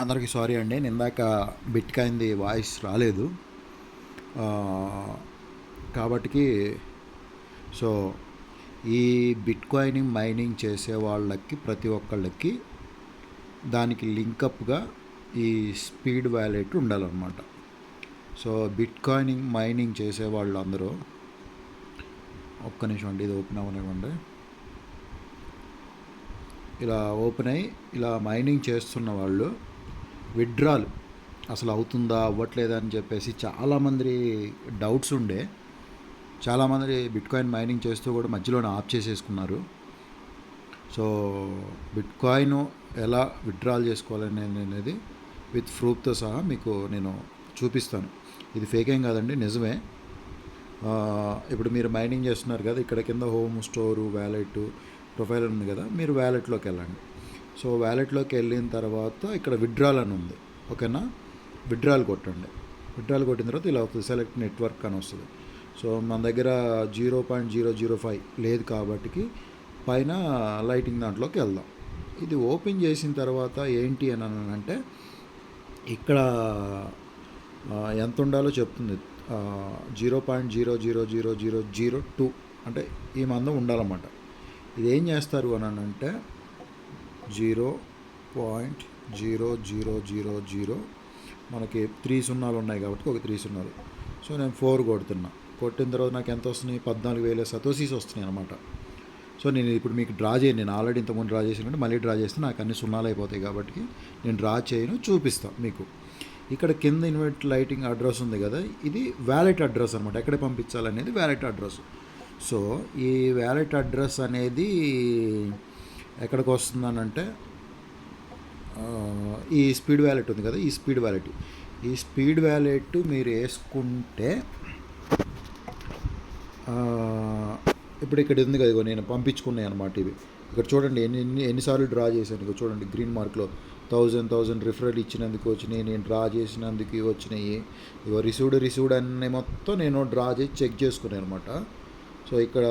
అందరికీ సారీ అండి. నేను ఇందాక బిట్ వాయిస్ రాలేదు. కాబట్టి సో ఈ బిట్ కాయినింగ్ మైనింగ్ చేసే వాళ్ళకి ప్రతి ఒక్కళ్ళకి దానికి లింకప్గా ఈ స్పీడ్ వ్యాలెట్ ఉండాలన్నమాట. సో బిట్ కాయినింగ్ మైనింగ్ చేసే వాళ్ళు అందరూ ఒక్క నిమిషం అండి ఇది ఓపెన్ అవ్వనివ్వండి. ఇలా ఓపెన్ అయ్యి ఇలా మైనింగ్ చేస్తున్న వాళ్ళు విడ్రాల్. అసలు అవుతుందా అవ్వట్లేదా అని చెప్పేసి చాలామంది డౌట్స్ ఉండే. చాలామంది బిట్ కాయిన్ మైనింగ్ చేస్తూ కూడా మధ్యలోనే ఆఫ్ చేసేసుకున్నారు. సో బిట్ కాయిన్ ఎలా విత్డ్రాల్ చేసుకోవాలని అనేది విత్ ప్రూఫ్తో సహా మీకు నేను చూపిస్తాను. ఇది ఫేక్ ఏం కాదండి నిజమే. ఇప్పుడు మీరు మైనింగ్ చేస్తున్నారు కదా ఇక్కడ కింద హోమ్ స్టోరు వ్యాలెట్ ప్రొఫైల్ ఉంది కదా మీరు వ్యాలెట్లోకి వెళ్ళండి. సో వ్యాలెట్లోకి వెళ్ళిన తర్వాత ఇక్కడ విడ్రాల్ అని ఉంది ఓకేనా? విత్డ్రాల్ కొట్టండి. విడ్రాల్ కొట్టిన తర్వాత ఇలా వస్తుంది సెలెక్ట్ నెట్వర్క్ అని వస్తుంది. సో మన దగ్గర zero point zero zero five లేదు కాబట్టి పైన లైటింగ్ దాంట్లోకి వెళ్దాం. ఇది ఓపెన్ చేసిన తర్వాత ఏంటి అని అంటే ఇక్కడ ఎంత ఉండాలో చెప్తుంది. Zero point zero zero zero zero zero two అంటే ఈ మందం ఉండాలన్నమాట. ఇది ఏం చేస్తారు అని అంటే zero point zero zero zero zero మనకి త్రీ సున్నాలు ఉన్నాయి కాబట్టి ఒక త్రీ సున్నాలు. సో నేను ఫోర్ కొడుతున్నా. కొట్టిన తర్వాత నాకు ఎంత వస్తున్నాయి? పద్నాలుగు వేల సతోసీస్ వస్తున్నాయి అనమాట సో నేను ఇప్పుడు మీకు డ్రా చేయను నేను ఆల్రెడీ ఇంతకుముందు డ్రా చేసినట్టు మళ్ళీ డ్రా చేస్తే నాకు అన్ని సున్నాలు అయిపోతాయి కాబట్టి నేను డ్రా చేయను చూపిస్తాను మీకు. ఇక్కడ కింద ఇన్వర్ట్ లైటింగ్ అడ్రస్ ఉంది కదా ఇది వ్యాలెట్ అడ్రస్ అనమాట ఎక్కడ పంపించాలనేది వ్యాలెట్ అడ్రస్. సో ఈ వ్యాలెట్ అడ్రస్ అనేది ఎక్కడికి వస్తుందనంటే ఈ స్పీడ్ వ్యాలెట్ ఉంది కదా ఈ స్పీడ్ వ్యాలెట్. ఈ స్పీడ్ వ్యాలెట్ మీరు వేసుకుంటే ఇప్పుడు ఇక్కడ ఉంది కదా నేను పంపించుకున్నాయి అనమాట ఇవి. ఇక్కడ చూడండి ఎన్ని ఎన్ని ఎన్నిసార్లు డ్రా చేశాను ఇక చూడండి గ్రీన్ మార్క్లో. థౌజండ్ థౌజండ్ రిఫరల్ ఇచ్చినందుకు వచ్చినాయి నేను డ్రా చేసినందుకు వచ్చినాయి. ఇగో రిసీవ్డ్ రిసీవ్డ్ అన్నీ మొత్తం నేను డ్రా చేసి చెక్ చేసుకున్నాను అనమాట సో ఇక్కడ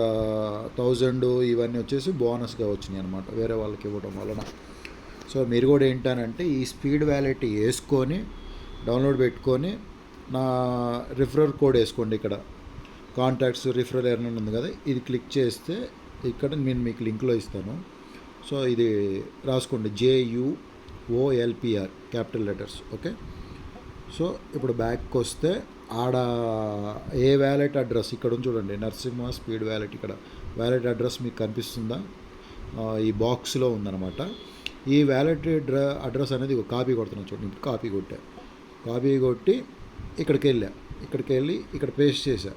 థౌజండ్ ఇవన్నీ వచ్చేసి బోనస్గా వచ్చినాయి అనమాట వేరే వాళ్ళకి ఇవ్వడం వలన. సో మీరు కూడా ఏంటనంటే ఈ స్పీడ్ వ్యాలెట్ వేసుకొని డౌన్లోడ్ పెట్టుకొని నా రిఫరల్ కోడ్ వేసుకోండి ఇక్కడ. కాంటాక్ట్స్ రిఫరల్ ఎర్న్ ఉంది కదా ఇది క్లిక్ చేస్తే ఇక్కడ నేను మీకు లింక్లో ఇస్తాను. సో ఇది రాసుకోండి. J U O L P R capital letters okay? So ఇప్పుడు బ్యాక్కి వస్తే ఆడ ఏ వ్యాలెట్ అడ్రస్? ఇక్కడ ఉంది చూడండి నరసింహ స్పీడ్ వ్యాలెట్ ఇక్కడ. వ్యాలెట్ అడ్రస్ మీకు కనిపిస్తుందా? ఈ బాక్స్లో ఉందన్నమాట. ఈ వ్యాలెట్ డ్ర అడ్రస్ అనేది ఒక కాపీ కొడుతున్నాను చూడండి. ఇప్పుడు కాపీ కొట్టా. కాపీ కొట్టి ఇక్కడికి వెళ్ళా. ఇక్కడికి వెళ్ళి ఇక్కడ పేస్ట్ చేశా.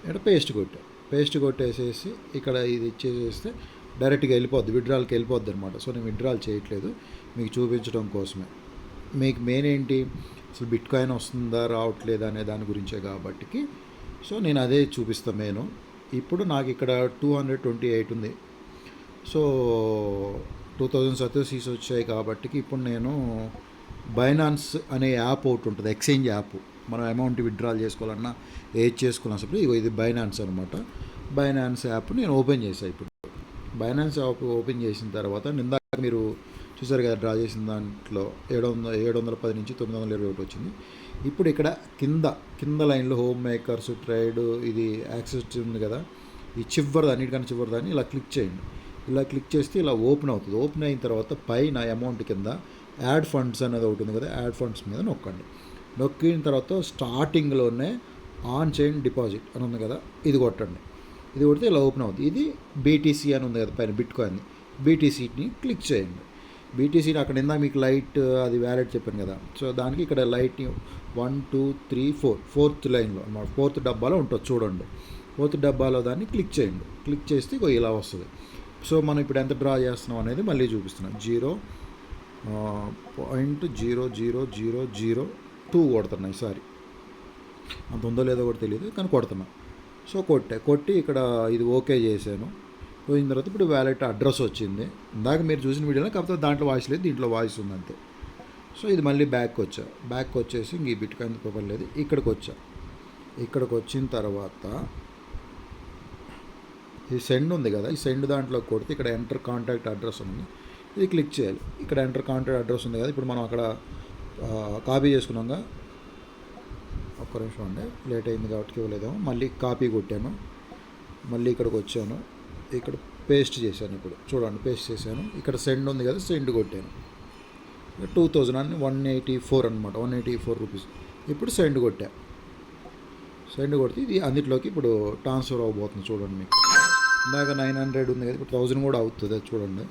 ఇక్కడ పేస్ట్ కొట్టా. పేస్ట్ కొట్టేసేసి ఇక్కడ ఇది ఇచ్చేసేస్తే డైరెక్ట్గా వెళ్ళిపోద్ది. విడ్రాల్కి వెళ్ళిపోద్ది అనమాట సో నేను విడ్రాల్ చేయట్లేదు. మీకు చూపించడం కోసమే. మీకు మెయిన్ ఏంటి? అసలు బిట్ కాయిన్ వస్తుందా రావట్లేదా అనే దాని గురించే కాబట్టికి. సో నేను అదే చూపిస్తాను నేను ఇప్పుడు నాకు ఇక్కడ టూ హండ్రెడ్ ట్వంటీ ఎయిట్ ఉంది. సో టూ థౌజండ్ సతోసీస్ వచ్చాయి కాబట్టికి ఇప్పుడు నేను బైనాన్స్ అనే యాప్ ఒకటి ఉంటుంది ఎక్స్చేంజ్ యాప్. మనం అమౌంట్ విత్డ్రాల్ చేసుకోవాలన్నా ఏజ్ చేసుకోవాలన్నప్పుడు ఇగో ఇది బైనాన్స్ అనమాట బైనాన్స్ యాప్ నేను ఓపెన్ చేశాను ఇప్పుడు. బైనాన్స్ యాప్ ఓపెన్ చేసిన తర్వాత నిందాక మీరు చూసారు కదా డ్రా చేసిన దాంట్లో ఏడు వందల ఏడు వందల పది నుంచి తొమ్మిది వందల ఇరవై ఒకటి వచ్చింది. ఇప్పుడు ఇక్కడ కింద కింద లైన్లో హోమ్ మేకర్స్ ట్రైడ్ ఇది యాక్సెస్ ఉంది కదా ఈ చివరిది అన్నిటికన్నా చివరిదాన్ని ఇలా క్లిక్ చేయండి. ఇలా క్లిక్ చేస్తే ఇలా ఓపెన్ అవుతుంది. ఓపెన్ అయిన తర్వాత పైన అమౌంట్ కింద యాడ్ ఫండ్స్ అనేది ఒకటి ఉంది కదా యాడ్ ఫండ్స్ మీద నొక్కండి. నొక్కిన తర్వాత స్టార్టింగ్లోనే ఆన్ చేయండి డిపాజిట్ అని ఉంది కదా ఇది కొట్టండి. ఇది కొడితే ఇలా ఓపెన్ అవుతుంది. ఇది బీటీసీ అని ఉంది కదా పైన బిట్కాయిన్. బీటీసీని క్లిక్ చేయండి. బీటీసీ అక్కడ ఇందా మీకు లైట్ అది వ్యాలెట్ చెప్పాను కదా. సో దానికి ఇక్కడ light one two three four fourth లైన్లో అనమాట ఫోర్త్ డబ్బాలో ఉంటుంది చూడండి. ఫోర్త్ డబ్బాలో దాన్ని క్లిక్ చేయండి. క్లిక్ చేస్తే ఇగో ఇలా వస్తుంది. సో మనం ఇప్పుడు ఎంత డ్రా చేస్తున్నాం అనేది మళ్ళీ చూపిస్తున్నాం. Zero point zero zero zero zero two కొడుతున్నాయి ఈసారి అంత ఉందో లేదో కూడా తెలియదు కానీ కొడుతున్నా. సో కొట్టే కొట్టి ఇక్కడ ఇది ఓకే చేశాను. పోయిన తర్వాత ఇప్పుడు వ్యాలెట్ అడ్రస్ వచ్చింది. ఇందాక మీరు చూసిన వీడియోలో కాకపోతే దాంట్లో వాయిస్ లేదు దీంట్లో వాయిస్ ఉంది అంతే సో ఇది మళ్ళీ బ్యాక్ వచ్చా. బ్యాక్ వచ్చేసి ఇంక ఈ బిట్ కాయిన్ ఇక్కడికి వచ్చా. ఇక్కడికి వచ్చిన తర్వాత ఈ సెండ్ ఉంది కదా ఈ సెండ్ దాంట్లో కొడితే ఇక్కడ ఎంటర్ కాంటాక్ట్ అడ్రస్ ఉంది. ఇది క్లిక్ చేయాలి. ఇక్కడ ఎంటర్ కాంటాక్ట్ అడ్రస్ ఉంది కదా ఇప్పుడు మనం అక్కడ కాపీ చేసుకున్నాక ఒక్క నిమిషం అండి లేట్ అయింది కాబట్టి ఇవ్వలేదేమో. మళ్ళీ కాపీ కొట్టాను. మళ్ళీ ఇక్కడికి వచ్చాను. ఇక్కడ పేస్ట్ చేశాను ఇప్పుడు. చూడండి పేస్ట్ చేశాను. ఇక్కడ సెండ్ ఉంది కదా సెండ్ కొట్టాను. టూ థౌజండ్ అని వన్ ఎయిటీ ఫోర్ అనమాట వన్ ఎయిటీ ఫోర్ రూపీస్ ఇప్పుడు సెండ్ కొట్టా. సెండ్ కొడితే ఇది అన్నిట్లోకి ఇప్పుడు ట్రాన్స్ఫర్ అవ్వబోతుంది చూడండి మీకు. ఇందాక నైన్ హండ్రెడ్ ఉంది కదా ఇప్పుడు థౌజండ్ కూడా అవుతుంది చూడండి.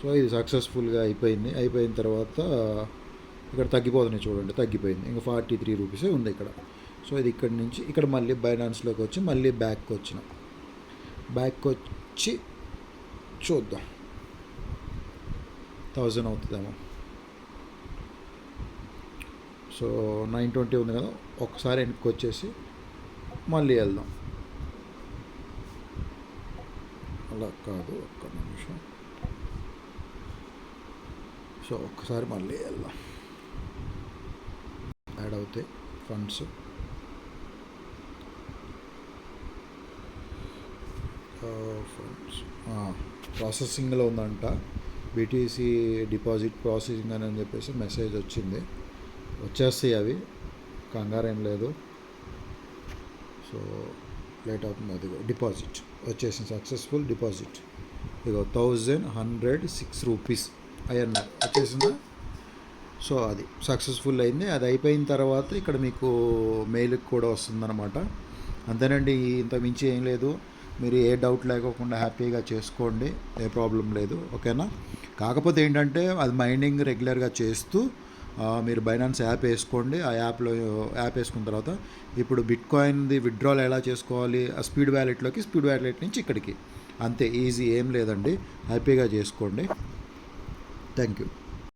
సో ఇది సక్సెస్ఫుల్గా అయిపోయింది. అయిపోయిన తర్వాత ఇక్కడ తగ్గిపోతున్నాయి చూడండి తగ్గిపోయింది. ఇంకా ఫార్టీ త్రీ రూపీసే ఉంది ఇక్కడ. సో ఇది ఇక్కడ నుంచి ఇక్కడ మళ్ళీ బైనాన్స్లోకి వచ్చి మళ్ళీ బ్యాక్కి వచ్చిన. బ్యాక్ వచ్చి చూద్దాం. థౌజండ్ అవుతుందేమో. సో నైన్ ట్వంటీ ఉంది కదా ఒకసారి వెనక్కి వచ్చేసి మళ్ళీ వెళ్దాం. అలా కాదు ఒక్క నిమిషం. సో ఒక్కసారి మళ్ళీ వెళ్దాం. యాడ్ అవుతాయి ఫండ్స్. ప్రాసెసింగ్లో ఉందంట. బీటీసీ డిపాజిట్ ప్రాసెసింగ్ అని చెప్పేసి మెసేజ్ వచ్చింది. వచ్చేస్తాయి అవి. కంగారేం లేదు. సో లేట్ అవుతుంది అది డిపాజిట్. వచ్చేసింది. Successful deposit. ఇదిగో థౌజండ్ హండ్రెడ్ సిక్స్ రూపీస్. అయ్యన్నారు వచ్చేసిందా? సో అది సక్సెస్ఫుల్ అయింది. అది అయిపోయిన తర్వాత ఇక్కడ మీకు మెయిల్కి కూడా వస్తుందన్నమాట. అంతేనండి ఇంత మించి ఏం లేదు. మీరు ఏ డౌట్ లేకోకుండా హ్యాపీగా చేసుకోండి ఏ ప్రాబ్లం లేదు ఓకేనా? కాకపోతే ఏంటంటే అది మైనింగ్ రెగ్యులర్గా చేస్తూ మీరు బైనాన్స్ యాప్ వేసుకోండి. ఆ యాప్లో యాప్ వేసుకున్న తర్వాత ఇప్పుడు బిట్ కాయిన్ది విత్డ్రాల్ ఎలా చేసుకోవాలి? ఆ స్పీడ్ వ్యాలెట్లోకి స్పీడ్ వ్యాలెట్ నుంచి ఇక్కడికి. అంతే ఈజీ ఏం లేదండి. హ్యాపీగా చేసుకోండి. Thank you